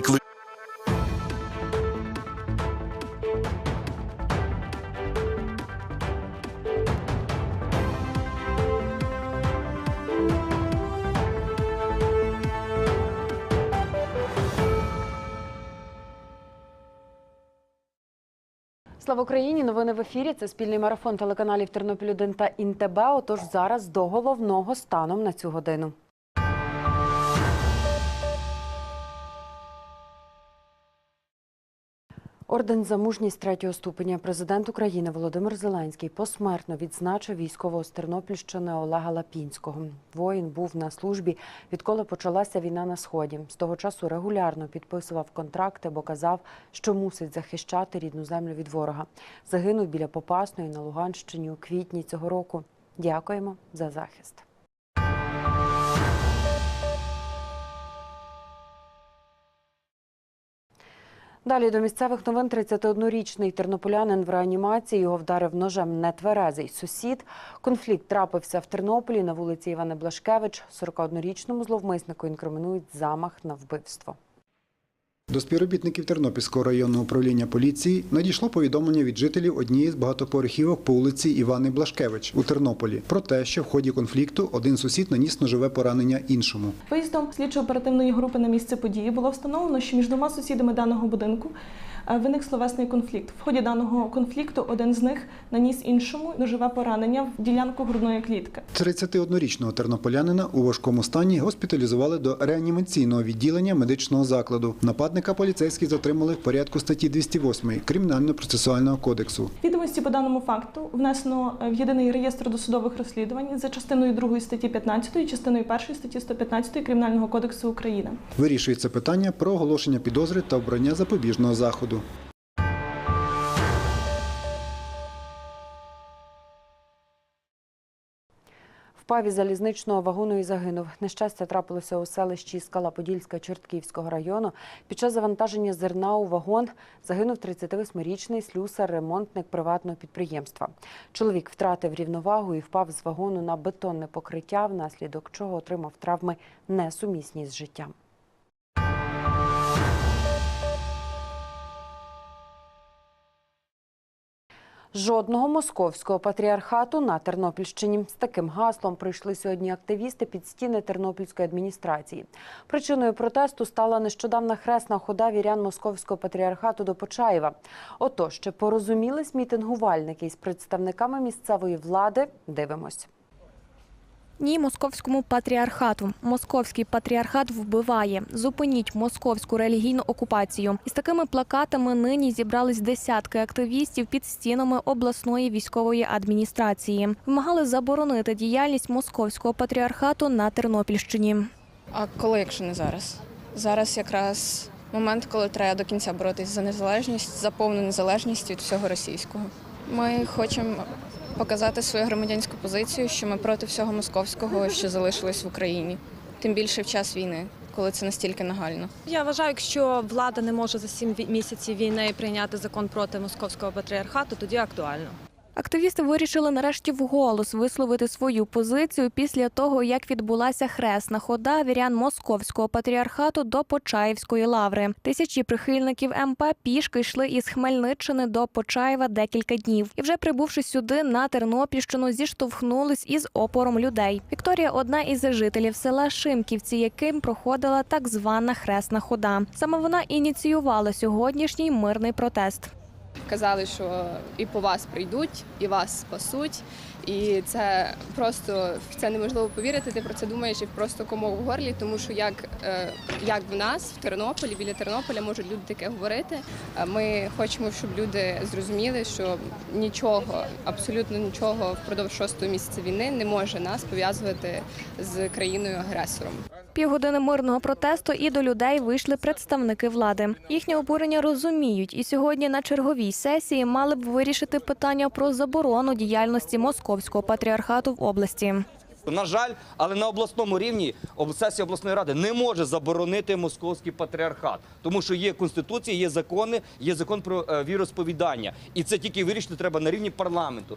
Кли- Слава Україні! Новини в ефірі. Це спільний марафон телеканалів Тернопіль 1 та Інтебе. Отож зараз до головного станом на цю годину. Орден за мужність третього ступеня президент України Володимир Зеленський посмертно відзначив військового з Тернопільщини Олега Лапінського. Воїн був на службі, відколи почалася війна на сході. З того часу регулярно підписував контракти, бо казав, що мусить захищати рідну землю від ворога. Загинув біля Попасної на Луганщині у квітні цього року. Дякуємо за захист. Далі до місцевих новин 31-річний тернополянин в реанімації його вдарив ножем нетверезий сусід. Конфлікт трапився в Тернополі на вулиці Івана Блашкевич. 41-річному зловмиснику інкримінують замах на вбивство. До співробітників Тернопільського районного управління поліції надійшло повідомлення від жителів однієї з багатоповерхівок по вулиці Івани Блашкевич у Тернополі про те, що в ході конфлікту один сусід наніс ножове поранення іншому. Виїздом слідчо-оперативної групи на місце події було встановлено, що між двома сусідами даного будинку виник словесний конфлікт. В ході даного конфлікту один з них наніс іншому ножове поранення в ділянку грудної клітки. 31-річного тернополянина у важкому стані госпіталізували до реанімаційного відділення медичного закладу. Нападника поліцейські затримали в порядку статті 208 Кримінально-процесуального кодексу. Відомості по даному факту внесено е, в єдиний реєстр досудових розслідувань за частиною 2 статті 15 і частиною 1 статті 115 Кримінального кодексу України. Вирішується питання про оголошення підозри та обрання запобіжного заходу. Впав із залізничного вагону і загинув. Нещастя трапилося у селищі Скала Подільська Чортківського району. Під час завантаження зерна у вагон загинув 38-річний слюсар, ремонтник приватного підприємства. Чоловік втратив рівновагу і впав з вагону на бетонне покриття, внаслідок чого отримав травми несумісні з життям. Жодного московського патріархату на Тернопільщині з таким гаслом прийшли сьогодні активісти під стіни Тернопільської адміністрації. Причиною протесту стала нещодавна хресна хода вірян московського патріархату до Почаєва. Отож, чи порозумілись мітингувальники із представниками місцевої влади? Дивимось. Ні, московському патріархату. Московський патріархат вбиває. Зупиніть московську релігійну окупацію. Із такими плакатами нині зібрались десятки активістів під стінами обласної військової адміністрації. Вимагали заборонити діяльність московського патріархату на Тернопільщині. А коли, якщо не зараз? Зараз якраз момент, коли треба до кінця боротись за незалежність, за повну незалежність від всього російського. Ми хочемо показати свою громадянську позицію, що ми проти всього московського, що залишилось в Україні. Тим більше в час війни, коли це настільки нагально. Я вважаю, якщо влада не може за сім місяців війни прийняти закон проти московського патріархату, тоді актуально. Активісти вирішили нарешті вголос висловити свою позицію після того, як відбулася хресна хода вірян московського патріархату до Почаївської лаври. Тисячі прихильників МП пішки йшли із Хмельниччини до Почаєва декілька днів. І вже прибувши сюди на Тернопільщину, зіштовхнулись із опором людей. Вікторія одна із жителів села Шимківці, яким проходила так звана хресна хода. Саме вона ініціювала сьогоднішній мирний протест. Казали, що і по вас прийдуть, і вас спасуть. І це просто в це неможливо повірити. Ти про це думаєш і просто комок в горлі, тому що як, е, як в нас в Тернополі, біля Тернополя можуть люди таке говорити. Ми хочемо, щоб люди зрозуміли, що нічого, абсолютно нічого впродовж шостого місяця війни не може нас пов'язувати з країною агресором. Півгодини мирного протесту і до людей вийшли представники влади. Їхнє обурення розуміють, і сьогодні на черговій сесії мали б вирішити питання про заборону діяльності московського патріархату в області. На жаль, але на обласному рівні сесія обласної ради не може заборонити московський патріархат, тому що є конституція, є закони, є закон про е, віросповідання, і це тільки вирішити треба на рівні парламенту.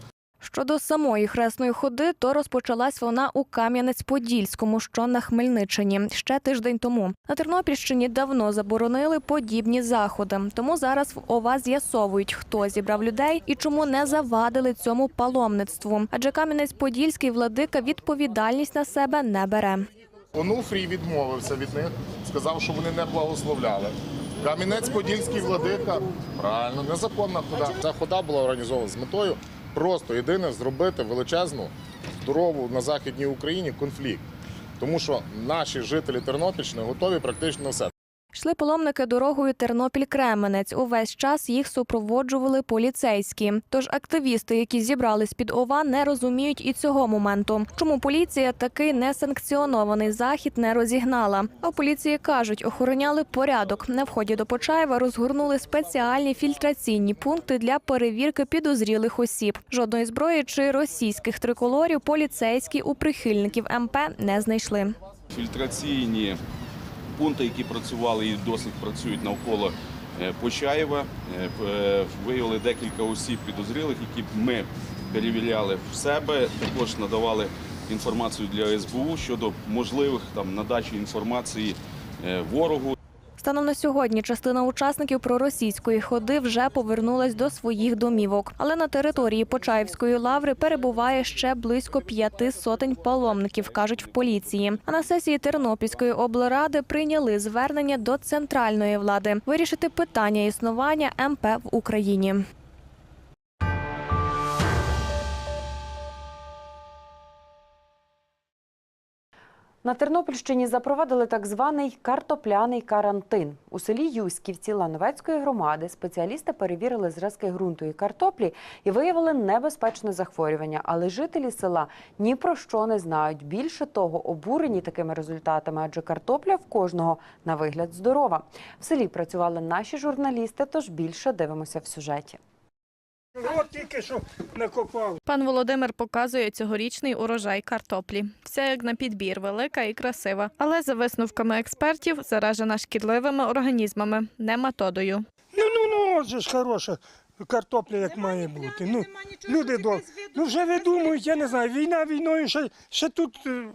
Щодо самої хресної ходи, то розпочалась вона у Кам'янець-Подільському, що на Хмельниччині, ще тиждень тому. На Тернопільщині давно заборонили подібні заходи. Тому зараз в ОВА з'ясовують, хто зібрав людей і чому не завадили цьому паломництву. Адже Кам'янець-Подільський владика відповідальність на себе не бере. Онуфрій відмовився від них, сказав, що вони не благословляли. Кам'янець-Подільський владика, правильно, незаконна хода. Ця хода була організована з метою просто єдине зробити величезну, здорову на Західній Україні конфлікт. Тому що наші жителі Тернопільщини готові практично на все. Йшли паломники дорогою Тернопіль-Кременець. Увесь час їх супроводжували поліцейські. Тож активісти, які зібрались під ОВА, не розуміють і цього моменту. Чому поліція такий несанкціонований захід не розігнала? А поліції кажуть, охороняли порядок. На вході до Почаєва розгорнули спеціальні фільтраційні пункти для перевірки підозрілих осіб. Жодної зброї чи російських триколорів поліцейські у прихильників МП не знайшли. фільтраційні пункти, які працювали і досить працюють навколо е, Почаєва. Е, е, Виявили декілька осіб підозрілих, які ми перевіряли в себе. Також надавали інформацію для СБУ щодо можливих там надачі інформації ворогу. Станом на сьогодні частина учасників проросійської ходи вже повернулась до своїх домівок. Але на території Почаївської лаври перебуває ще близько п'яти сотень паломників, кажуть в поліції. А на сесії Тернопільської облради прийняли звернення до центральної влади вирішити питання існування МП в Україні. На Тернопільщині запровадили так званий картопляний карантин. У селі Юськівці Лановецької громади спеціалісти перевірили зразки ґрунту і картоплі і виявили небезпечне захворювання. Але жителі села ні про що не знають. Більше того, обурені такими результатами, адже картопля в кожного на вигляд здорова. В селі працювали наші журналісти, тож більше дивимося в сюжеті. От тільки що накопав. Пан Володимир показує цьогорічний урожай картоплі. Все як на підбір, велика і красива. Але за висновками експертів заражена шкідливими організмами, нематодою. Ну, ну, ну, от же ж хороша картопля, як має бути. Ну, люди до... Ну вже видумують, я не знаю, війна війною, ще, ще тут е,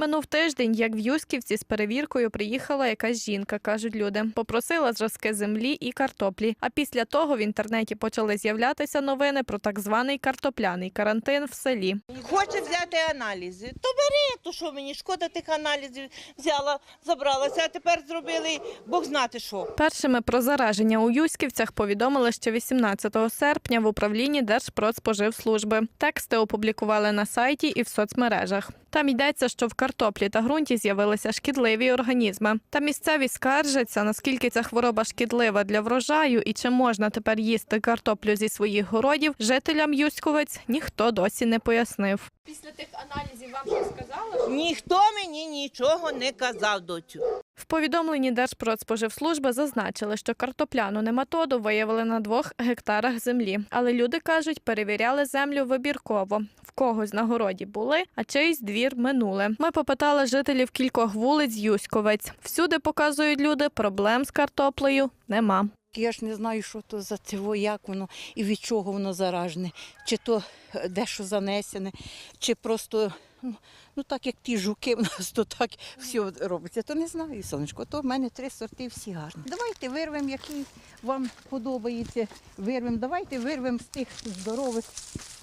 Минув тиждень, як в Юсківці з перевіркою приїхала якась жінка, кажуть люди. Попросила зразки землі і картоплі. А після того в інтернеті почали з'являтися новини про так званий картопляний карантин в селі. Хоче взяти аналізи. То бери, то що мені шкода тих аналізів взяла, забралася, а тепер зробили Бог знати що. Першими про зараження у Юськівцях повідомили ще 18 серпня в управлінні Держпродспоживслужби. Тексти опублікували на сайті і в соцмережах. Там йдеться, що в картоплі та ґрунті з'явилися шкідливі організми. Та місцеві скаржаться, наскільки ця хвороба шкідлива для врожаю і чи можна тепер їсти картоплю зі своїх городів, жителям Юськовець ніхто досі не пояснив. Після тих аналізів вам щось сказали? Ніхто мені нічого не казав доцю. В повідомленні Держпродспоживслужби зазначили, що картопляну нематоду виявили на двох гектарах землі. Але люди кажуть, перевіряли землю вибірково. В когось на городі були, а чийсь двір минули. Ми попитали жителів кількох вулиць Юськовець. Всюди показують люди, проблем з картоплею нема. Я ж не знаю, що то за цього, як воно і від чого воно заражене. Чи то е, дещо занесене, чи просто ну, ну так як ті жуки в нас, то так все робиться. То не знаю, сонечко. То в мене три сорти всі гарні. Давайте вирвемо, який вам подобається. Вирвемо. Давайте вирвемо з тих здорових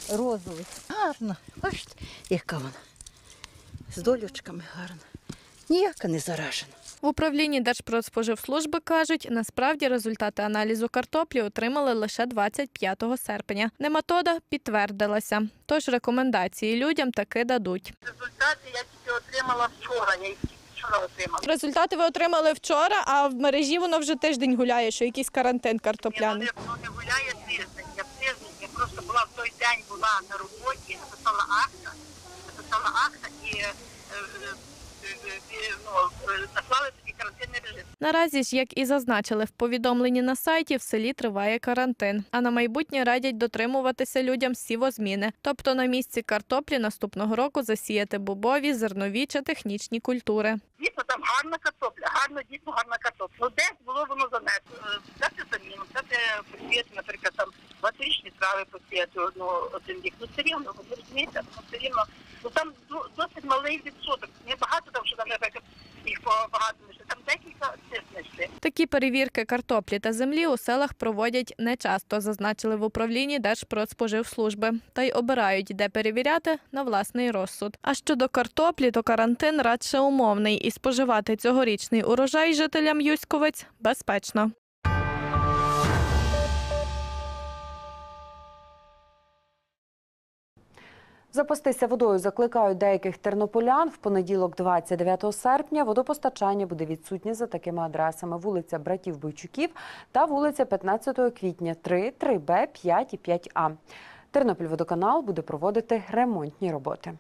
розових. Гарна. Бачите, яка вона. З долючками гарна. Ніяка не заражена. В управлінні Держпродспоживслужби кажуть, насправді результати аналізу картоплі отримали лише 25 серпня. Нематода підтвердилася, тож рекомендації людям таки дадуть. Результати я тільки отримала вчора. Я їх вчора отримала. Результати ви отримали вчора, а в мережі воно вже тиждень гуляє, що якийсь карантин картопляний. Воно не гуляє тиждень. Я тиждень. Я просто була в той день була на роботі, написала акта, написала акта і е, е, ну, е, такий карантинний режим. Наразі ж, як і зазначили в повідомленні на сайті, в селі триває карантин. А на майбутнє радять дотримуватися людям сівозміни, тобто на місці картоплі наступного року засіяти бобові, зернові чи технічні культури. Дійсно, там гарна картопля, гарно, дійсно гарна картопля. Ну десь було воно занесено. Взяти заміну, взяти посіяти, наприклад, там багаторічні трави посіяти одну один рік. Ну все рівно, ви розумієте, ну все рівно. Ну там досить малий відсоток. Не багато там, що там наприклад, їх багато знайшли. Там декілька цих. Такі перевірки картоплі та землі у селах проводять нечасто, зазначили в управлінні Держпродспоживслужби. Та й обирають, де перевіряти на власний розсуд. А щодо картоплі, то карантин радше умовний, і споживати цьогорічний урожай жителям Юськовець безпечно. Запастися водою закликають деяких тернополян. В понеділок, 29 серпня, водопостачання буде відсутнє за такими адресами: вулиця Братів Бойчуків та вулиця 15 квітня 3, 3Б, 5 і 5А. Тернопільводоканал буде проводити ремонтні роботи.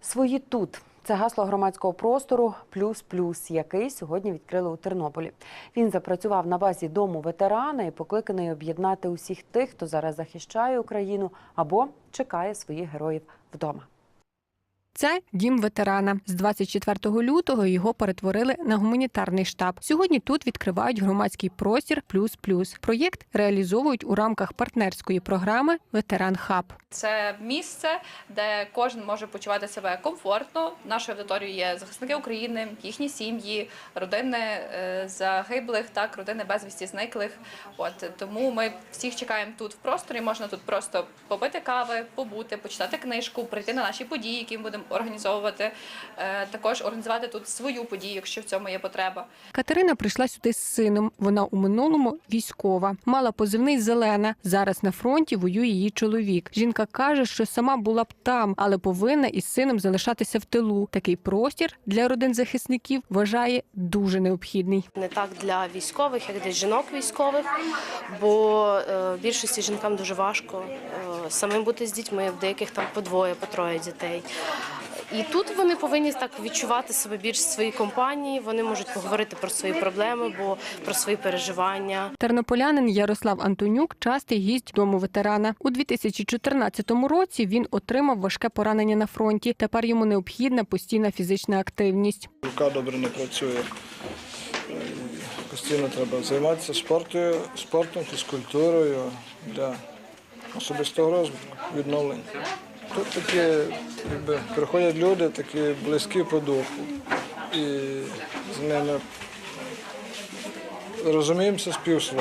Свої тут. Це гасло громадського простору плюс плюс, який сьогодні відкрили у Тернополі. Він запрацював на базі дому ветерана і покликаний об'єднати усіх тих, хто зараз захищає Україну або чекає своїх героїв вдома. Це дім ветерана. З 24 лютого його перетворили на гуманітарний штаб. Сьогодні тут відкривають громадський простір плюс плюс. Проєкт реалізовують у рамках партнерської програми Ветеран Хаб. Це місце, де кожен може почувати себе комфортно. Нашою аудиторією є захисники України, їхні сім'ї, родини е, загиблих, так родини безвісті зниклих. От тому ми всіх чекаємо тут в просторі. Можна тут просто попити кави, побути, почитати книжку, прийти на наші події, які ми будемо організовувати. Е, Також організувати тут свою подію, якщо в цьому є потреба. Катерина прийшла сюди з сином. Вона у минулому військова, мала позивний зелена. Зараз на фронті воює її чоловік. Жінка каже, що сама була б там, але повинна із сином залишатися в тилу. Такий простір для родин захисників вважає дуже необхідний. Не так для військових, як для жінок військових, бо е, більшості жінкам дуже важко е, самим бути з дітьми, в деяких там по двоє, по троє дітей. І тут вони повинні так відчувати себе більш в своїй компанії. Вони можуть поговорити про свої проблеми, бо про свої переживання. Тернополянин Ярослав Антонюк частий гість дому ветерана. У 2014 році він отримав важке поранення на фронті. Тепер йому необхідна постійна фізична активність. Рука добре не працює. Постійно треба займатися спортом, спортом, фізкультурою для особистого розвитку, відновлення. Тут такі, якби, приходять люди, такі близькі по духу. І з ними розуміємося з.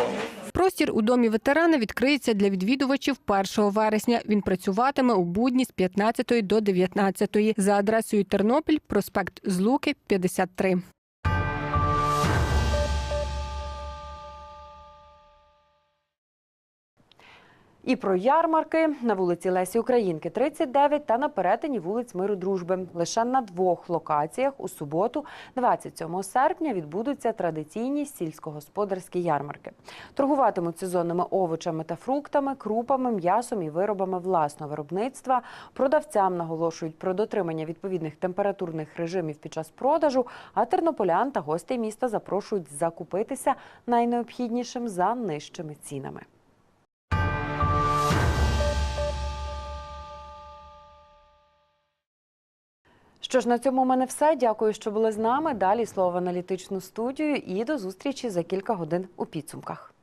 Простір у домі ветерана відкриється для відвідувачів 1 вересня. Він працюватиме у будні з 15 до 19 за адресою Тернопіль, проспект Злуки, 53. І про ярмарки на вулиці Лесі Українки 39 та на перетині вулиць Миру Дружби. Лише на двох локаціях у суботу, 27 серпня, відбудуться традиційні сільськогосподарські ярмарки. Торгуватимуть сезонними овочами та фруктами, крупами, м'ясом і виробами власного виробництва. Продавцям наголошують про дотримання відповідних температурних режимів під час продажу. А тернополян та гостей міста запрошують закупитися найнеобхіднішим за нижчими цінами. Що ж, на цьому у мене все. Дякую, що були з нами. Далі слово в аналітичну студію і до зустрічі за кілька годин у підсумках.